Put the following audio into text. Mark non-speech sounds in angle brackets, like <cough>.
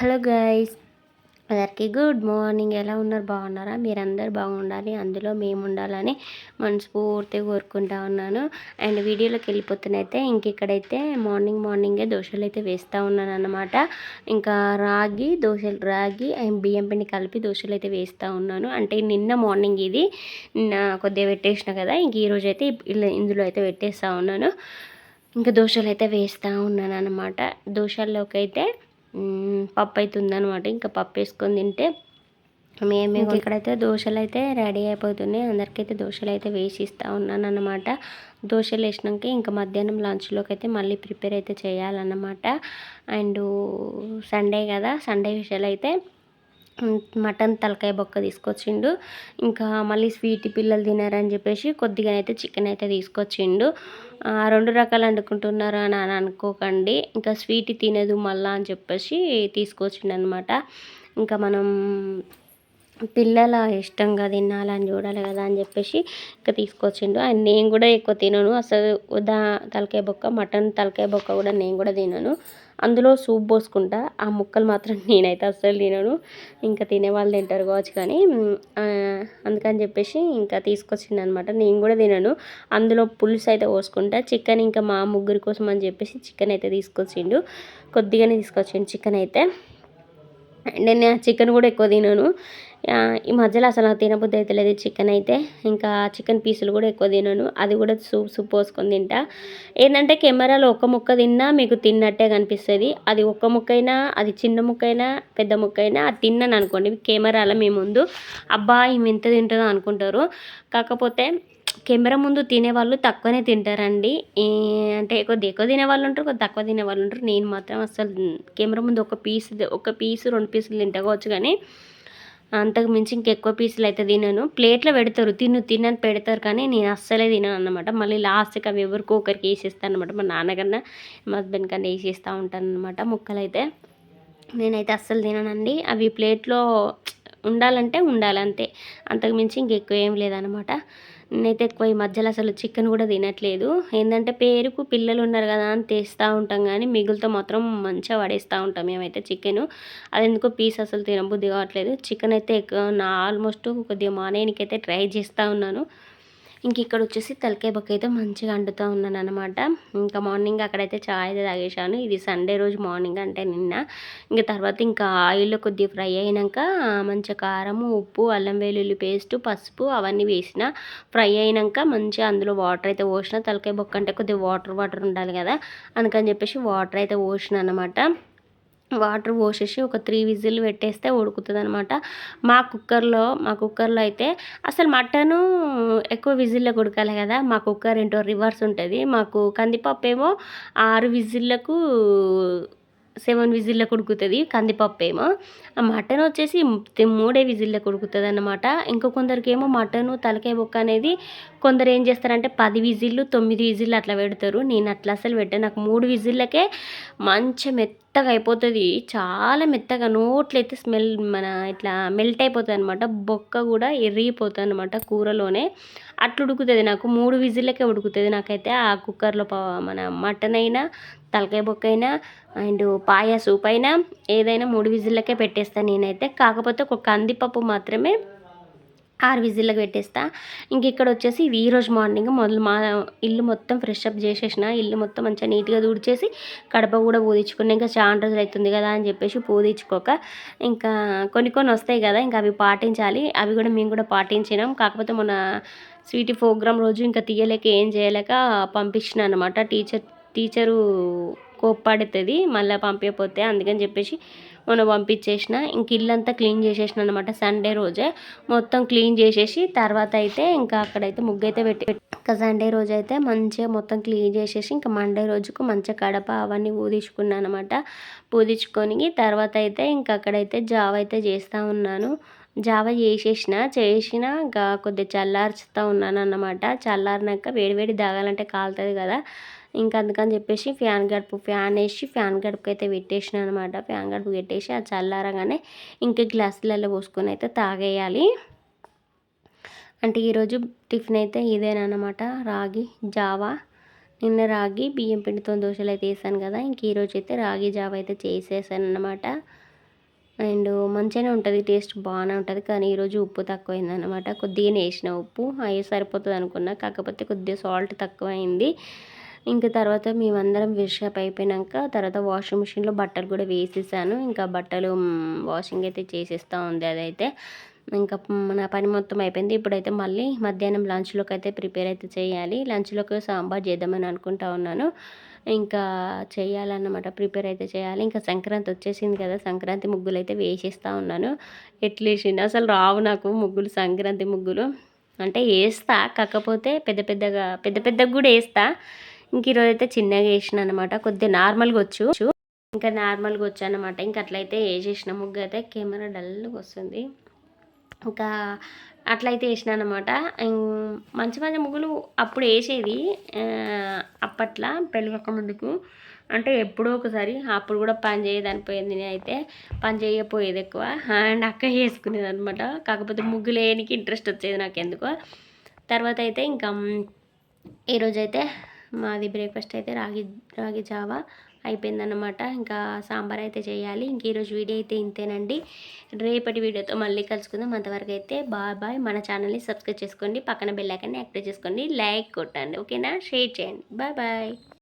Hello guys అందరికీ good morning. ఎలా ఉన్నారు? బాగున్నారా? మీరందరూ బాగుండాలి అందులో మేము ఉండాలని మనస్ఫూర్తిగా కోరుకుంటా ఉన్నాను. అండ్ వీడియోలోకి వెళ్ళిపోతున్నైతే ఇంక ఇక్కడైతే మార్నింగ్ మార్నింగే దోశలు అయితే వేస్తూ ఉన్నాను అనమాట ఇంకా రాగి దోశలు రాగి అండ్ బియ్యం పిండి కలిపి దోశలు అయితే వేస్తూ ఉన్నాను. అంటే నిన్న మార్నింగ్ ఇది నిన్న కొద్దిగా పెట్టేసిన కదా ఇంక ఈరోజు అయితే ఇందులో అయితే పెట్టేస్తూ ఉన్నాను. ఇంకా దోశలు అయితే వేస్తూ ఉన్నాను అనమాట దోశల్లోకి అయితే పప్పు అయితే ఉందనమాట ఇంకా పప్పు వేసుకొని తింటే మేము ఇక్కడైతే దోశలు అయితే రెడీ అయిపోతున్నాయి. అందరికైతే దోశలు అయితే వేసి ఇస్తూ ఉన్నాను అనమాట దోశలు వేసినాక ఇంకా మధ్యాహ్నం లంచ్లోకి అయితే మళ్ళీ ప్రిపేర్ అయితే చేయాలన్నమాట. అండ్ సండే కదా సండే విషయాలు అయితే మటన్ తలకాయ బొక్క తీసుకొచ్చిండు. ఇంకా మళ్ళీ స్వీట్ పిల్లలు తినారని చెప్పేసి కొద్దిగా అయితే చికెన్ అయితే తీసుకొచ్చిండు. రెండు రకాలు వండుకుంటున్నారు అని అని అనుకోకండి. ఇంకా స్వీట్ తినదు మళ్ళా అని చెప్పేసి తీసుకొచ్చిండు అనమాట ఇంకా మనం పిల్లల ఇష్టంగా తినాలని చూడాలి కదా అని చెప్పేసి ఇంకా తీసుకొచ్చిండు. అండ్ నేను కూడా ఎక్కువ తినను. అసలు దా తలకాయ బొక్క మటన్ తలకాయ బొక్క కూడా నేను కూడా తినను. అందులో సూప్ పోసుకుంటా. ఆ ముక్కలు మాత్రం <laughs> నేనైతే అస్సలు తినను. ఇంకా తినేవాళ్ళు తింటారు కావచ్చు కానీ అందుకని చెప్పేసి ఇంకా తీసుకొచ్చిండు అనమాట నేను కూడా తినను. అందులో పులుసు అయితే పోసుకుంటా. చికెన్ ఇంకా మా ముగ్గురి కోసం అని చెప్పేసి చికెన్ అయితే తీసుకొచ్చిండు. కొద్దిగానే తీసుకొచ్చిండు చికెన్ అయితే. నేను చికెన్ కూడా ఎక్కువ తినను. ఈ మధ్యలో అసలు నాకు తినబుద్ధి అయితే లేదు. చికెన్ అయితే ఇంకా చికెన్ పీసులు కూడా ఎక్కువ తినను. అది కూడా సూప్ సూప్ పోసుకొని తింటా. ఏంటంటే కెమెరాలో ఒక ముక్క తిన్నా మీకు తిన్నట్టే కనిపిస్తుంది. అది ఒక్క ముక్క అయినా అది చిన్న ముక్క అయినా పెద్ద ముక్క అయినా అది తిన్నాను అనుకోండి. కెమెరాలో మీ ముందు అబ్బా ఈమె ఎంత తింటుందో అనుకుంటారు. కాకపోతే కెమెరా ముందు తినేవాళ్ళు తక్కువనే తింటారండి. అంటే కొద్ది ఎక్కువ తినేవాళ్ళు ఉంటారు కొద్ది తక్కువ తినేవాళ్ళు ఉంటారు. నేను మాత్రం అసలు కెమెరా ముందు ఒక పీస్ ఒక పీసు రెండు పీసులు తింటకోవచ్చు కానీ అంతకు మించి ఇంకెక్కువ పీసులు అయితే తినను. ప్లేట్లో పెడతారు తిను తినని పెడతారు కానీ నేను అస్సలే తినను అనమాట మళ్ళీ లాస్ట్కి అవి ఎవరికో ఒకరికి వేసేస్తాను అనమాట మా నాన్నకన్నా మా హస్బెండ్ కన్నా వేసేస్తూ ఉంటాను అనమాట ముక్కలు అయితే నేనైతే అస్సలు తిననండి. అవి ప్లేట్లో ఉండాలంటే ఉండాలంతే అంతకు మించి ఇంకెక్కువ ఏం లేదనమాట నేనైతే ఎక్కువ ఈ మధ్యలో అసలు చికెన్ కూడా తినట్లేదు. ఏంటంటే పేరుకు పిల్లలు ఉన్నారు కదా అని తెస్తూ ఉంటాం కానీ మిగులుతో మాత్రం మంచిగా పడేస్తూ ఉంటాం మేమైతే చికెన్. అది ఎందుకో పీస్ అసలు తినబుద్ధి కావట్లేదు. చికెన్ అయితే నా ఆల్మోస్ట్ కొద్దిగా మానేయనికైతే అయితే ట్రై చేస్తూ ఉన్నాను. ఇంక ఇక్కడ వచ్చేసి తలకాయ బొక్క అయితే మంచిగా అంటుతూ ఉన్నాను అనమాట ఇంకా మార్నింగ్ అక్కడైతే చాయ్ అయితే తాగేశాను. ఇది సండే రోజు మార్నింగ్ అంటే నిన్న. ఇంకా తర్వాత ఇంకా ఆయిల్ కొద్దిగా ఫ్రై అయినాక మంచిగా కారము ఉప్పు అల్లం వెల్లుల్లి పేస్ట్ పసుపు అవన్నీ వేసిన. ఫ్రై అయినాక మంచిగా అందులో వాటర్ అయితే పోసిన. తలకాయ బొక్క అంటే కొద్దిగా వాటర్ వాటర్ ఉండాలి కదా. అందుకని చెప్పేసి వాటర్ అయితే పోసిన అనమాట వాటర్ పోసేసి ఒక త్రీ విజిల్ పెట్టేస్తే ఉడుకుతుంది అనమాట మా కుక్కర్లో మా కుక్కర్లో అయితే అసలు మటను ఎక్కువ విజిల్లకు ఉడకాలి కదా మా కుక్కర్ ఏంటో రివర్స్ ఉంటుంది. మాకు కందిపప్పు ఏమో ఆరు విజిల్లకు సెవెన్ విజిల్లకు ఉడుకుతుంది కందిపప్పు ఏమో. ఆ మటన్ వచ్చేసి మూడే విజిల్లకు ఉడుకుతుంది అనమాట ఇంకో కొందరికేమో మటను తలకాయ బొక్క అనేది కొందరు ఏం చేస్తారంటే పది విజిల్లు తొమ్మిది విజిల్లు అట్లా పెడతారు. నేను అట్లా అసలు పెట్టాను. నాకు మూడు విజిల్లకే మంచి మెత్త మెత్తగా అయిపోతుంది. చాలా మెత్తగా నోట్లయితే స్మెల్ మన ఇట్లా మెల్ట్ అయిపోతుంది అనమాట బొక్క కూడా ఎరిగిపోతుంది అనమాట కూరలోనే. అట్లా ఉడుకుతుంది నాకు. మూడు విజిల్లకే ఉడుకుతుంది నాకైతే. ఆ కుక్కర్లో మన మటన్ అయినా తలకాయ బొక్క అయినా అండ్ పాయ సూప్ అయినా ఏదైనా మూడు విజిల్లకే పెట్టేస్తాను నేనైతే. కాకపోతే ఒక కందిపప్పు మాత్రమే ఆరు విజిల్లకు పెట్టేస్తా. ఇంక ఇక్కడ వచ్చేసి ఇది ఈరోజు మార్నింగ్ మొదలు మా ఇల్లు మొత్తం ఫ్రెష్ అప్ చేసేసిన. ఇల్లు మొత్తం మంచిగా నీట్గా తుడిచేసి కడప కూడా పూదించుకున్నా ఇంకా చాలా రోజులు అవుతుంది కదా అని చెప్పేసి పూదించుకోక ఇంకా కొన్ని కొన్ని వస్తాయి కదా ఇంకా అవి పాటించాలి. అవి కూడా మేము కూడా పాటించినాం. కాకపోతే మన స్వీట్ ప్రోగ్రామ్ రోజు ఇంకా తీయలేక ఏం చేయలేక పంపించిన అనమాట టీచర్ టీచరు కోప్పడుతుంది మళ్ళీ పంపించకపోతే అందుకని చెప్పేసి మొన్న పంపించేసిన. ఇంక ఇల్లంతా క్లీన్ చేసేసిన అనమాట సండే రోజే. మొత్తం క్లీన్ చేసేసి తర్వాత అయితే ఇంకా అక్కడైతే ముగ్గు అయితే పెట్టి ఇంకా సండే రోజు అయితే మంచిగా మొత్తం క్లీన్ చేసేసి ఇంకా మండే రోజుకు మంచిగా కడప అవన్నీ పూదించుకున్నాను అనమాట పూదించుకొని తర్వాత అయితే ఇంకా అక్కడైతే జావ అయితే చేస్తూ ఉన్నాను. జావ చేసేసిన చేసిన ఇంకా కొద్దిగా చల్లార్చుతూ ఉన్నాను అన్నమాట. చల్లారినాక వేడివేడి తాగాలంటే కాలుతుంది కదా. ఇంకా అందుకని చెప్పేసి ఫ్యాన్ గడుపు ఫ్యాన్ వేసి ఫ్యాన్ గడుపుకి అయితే పెట్టేసిన అనమాట ఫ్యాన్ గడుపు పెట్టేసి అది చల్లారగానే ఇంకా గ్లాసులలో పోసుకొని అయితే తాగేయాలి. అంటే ఈరోజు టిఫిన్ అయితే ఇదేనమాట రాగి జావా. నిన్న రాగి బియ్యం పిండితో దోశలు అయితే వేసాను కదా ఇంక ఈరోజు అయితే రాగి జావ అయితే చేసేసాను అనమాట అండ్ మంచిగానే ఉంటుంది టేస్ట్ బాగానే ఉంటుంది కానీ ఈరోజు ఉప్పు తక్కువైందనమాట కొద్దిగానే వేసిన ఉప్పు అవి సరిపోతుంది అనుకున్నా కాకపోతే కొద్దిగా సాల్ట్ తక్కువైంది. ఇంకా తర్వాత మేమందరం విషప్ అయిపోయినాక తర్వాత వాషింగ్ మిషన్లో బట్టలు కూడా వేసేసాను. ఇంకా బట్టలు వాషింగ్ అయితే చేసేస్తూ ఉంది అదైతే. ఇంకా నా పని మొత్తం అయిపోయింది. ఇప్పుడైతే మళ్ళీ మధ్యాహ్నం లంచ్లోకి అయితే ప్రిపేర్ అయితే చేయాలి. లంచ్లోకి సాంబార్ చేద్దామని అనుకుంటా ఉన్నాను. ఇంకా చేయాలన్నమాట. ప్రిపేర్ అయితే చేయాలి. ఇంకా సంక్రాంతి వచ్చేసింది కదా. సంక్రాంతి ముగ్గులు అయితే వేసేస్తూ ఉన్నాను. ఎట్లేసింది అసలు రావు నాకు ముగ్గులు సంక్రాంతి ముగ్గులు. అంటే వేస్తా. కాకపోతే పెద్ద పెద్దగా పెద్ద పెద్దగా కూడా వేస్తా. ఇంక ఈరోజు అయితే చిన్నగా వేసిన అనమాట కొద్దిగా నార్మల్గా వచ్చు. ఇంకా నార్మల్గా వచ్చు అనమాట ఇంకా అట్లయితే వేసేసిన ముగ్గు అయితే కెమెరా డల్గా వస్తుంది. ఇంకా అట్లయితే వేసిన అనమాట మంచి మంచి ముగ్గులు అప్పుడు వేసేది అప్పట్లో పెళ్ళికొక్క ముందుకు. అంటే ఎప్పుడో ఒకసారి అప్పుడు కూడా పని చేయదని పోయింది నేనైతే. పని చేయకపోయేది ఎక్కువ. అండ్ అక్క వేసుకునేది అనమాట కాకపోతే ముగ్గులు వేయడానికి ఇంట్రెస్ట్ వచ్చేది నాకు ఎందుకో తర్వాత అయితే ఇంకా ఈరోజైతే మాది బ్రేక్ఫాస్ట్ అయితే రాగి రాగి జావా అయిపోయిందన్నమాట. ఇంకా సాంబార్ అయితే చేయాలి. ఇంక ఈరోజు వీడియో అయితే ఇంతేనండి. రేపటి వీడియోతో మళ్ళీ కలుసుకుందాం. అంతవరకు అయితే బాయ్ బాయ్. మన ఛానల్ని సబ్స్క్రైబ్ చేసుకోండి. పక్కన బెల్ యాక్టివ్ చేసుకోండి. లైక్ కొట్టండి. ఓకేనా షేర్ చేయండి. Bye bye